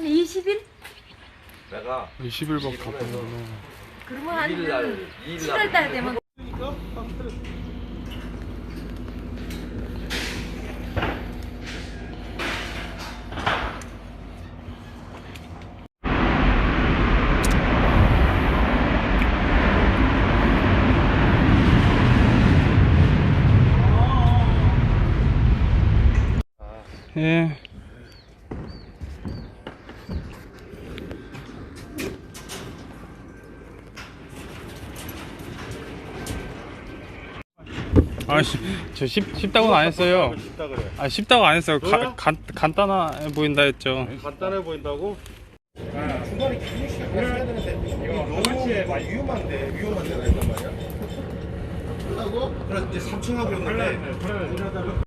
한 20일? 내가 20일밖에 안 되네. 그러면 한 2일 날, 2일 날 7달 되면 예. 아, 씨, 저 쉽, 쉽다고는 안 했어요. 쉽다 그래. 아, 쉽다고 안 했어요. 가? 간, 간단해 보인다 했죠. 간단해 보인다고? 중간에 기준 시간 가셔야 되는데 이거 너무 위험한데 위험한데 말이야. 하고 그래 이제 3층 하고 있는데